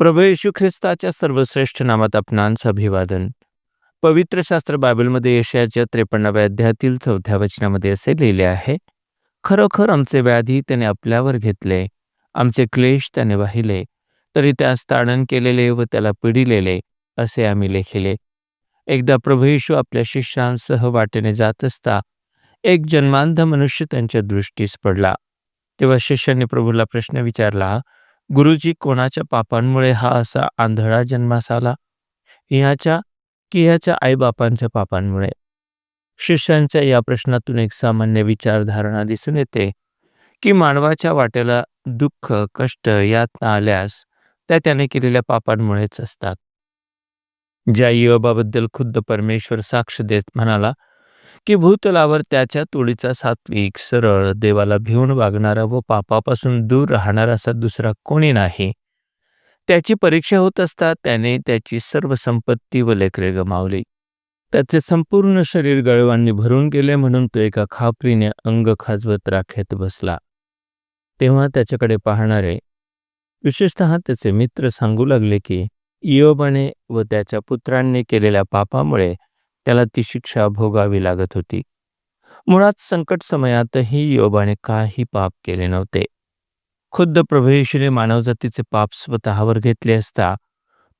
प्रभू येशू ख्रिस्ताच्या सर्वश्रेष्ठ नामात आपणांचं अभिवादन. पवित्र शास्त्र बायबलमध्ये यशयाच्या त्रेपन्नाव्या अध्यायातील चौथ्या वचनामध्ये असे लिहिले आहे खरोखर आमचे व्याधी त्याने आपल्यावर घेतले आमचे क्लेश त्याने वाहिले तरी त्यास ताडण केलेले व त्याला पिडिलेले असे आम्ही लेखिले. एकदा प्रभू येशू आपल्या शिष्यांसह वाटेने जात असता एक जन्मांध मनुष्य त्यांच्या दृष्टीस पडला. तेव्हा शिष्यांनी प्रभूला प्रश्न विचारला गुरुजी कोणाच्या पापांमुळे हा असा आंधळा जन्मास आला? ह्याच्या की ह्याच्या आईबापांच्या पापांमुळे? शिष्यांच्या या प्रश्नातून एक सामान्य विचारधारणा दिसून येते की मानवाच्या वाट्याला दुःख कष्ट यातना आल्यास त्या त्याने केलेल्या पापांमुळेच असतात. ज्या योबाबद्दल खुद्द परमेश्वर साक्ष देत म्हणाला की भूतलावर त्याच्या तोडीचा सात्विक सरळ देवाला भिवून वागणारा व पापापासून दूर राहणारा असा दुसरा कोणी नाही. त्याची परीक्षा होत असता त्याने त्याची सर्व संपत्ती व लेकरे गमावली. त्याचे संपूर्ण शरीर गळवांनी भरून गेले म्हणून तो एका खापरीने अंग खाजवत राखेत बसला. तेव्हा त्याच्याकडे पाहणारे विशेषतः त्याचे मित्र सांगू लागले की इयोबाने व त्याच्या पुत्रांनी केलेल्या पापामुळे त्याला ती शिक्षा भोगावी लागत होती. मुळात संकट समयातही योबाने काही पाप केले नव्हते. खुद्द प्रभू येशूने मानवजातीचे पाप स्वतःवर घेतले असता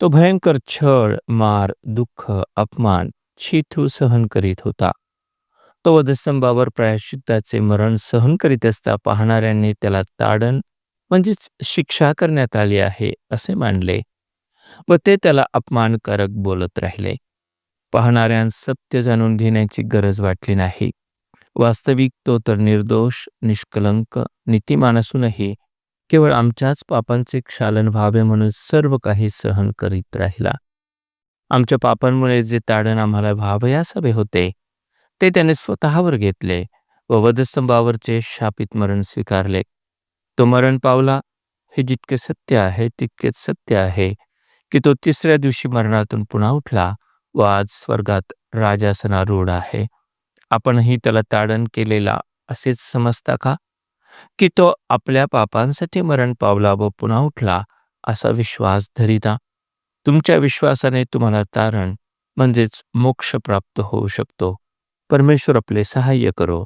तो भयंकर छळ मार दुःख अपमान छिथू सहन करीत होता. तो वधस्तंभावर प्रायश्चित्ताचे मरण सहन करीत असता पाहणाऱ्यांनी त्याला ताडण म्हणजेच शिक्षा करण्यात आली आहे असे मानले व ते त्याला अपमानकारक बोलत राहिले. पाहणाऱ्यांस सत्य जाणून घेण्याची गरज वाटली नाही. वास्तविक तो तर निर्दोष निष्कलंक नीतिमान असूनही केवळ आमच्याच पापांचे क्षालन व्हावे म्हणून सर्व काही सहन करीत राहिला. आमच्या पापांमुळे जे ताडण आम्हाला व्हावयास हवे होते ते त्याने स्वतःवर घेतले व वधस्तंभावरचे शापित मरण स्वीकारले. तो मरण पावला हे जितके सत्य आहे तितकेच सत्य आहे की तो तिसऱ्या दिवशी मरणातून पुन्हा उठला व आज स्वर्गात राजासनारूढ आहे. आपणही त्याला ताडण केलेला असेच समजता का? की तो आपल्या पापांसाठी मरण पावला व पुन्हा उठला असा विश्वास धरिता? तुमच्या विश्वासाने तुम्हाला तारण म्हणजेच मोक्ष प्राप्त होऊ शकतो. परमेश्वर आपले सहाय्य करो.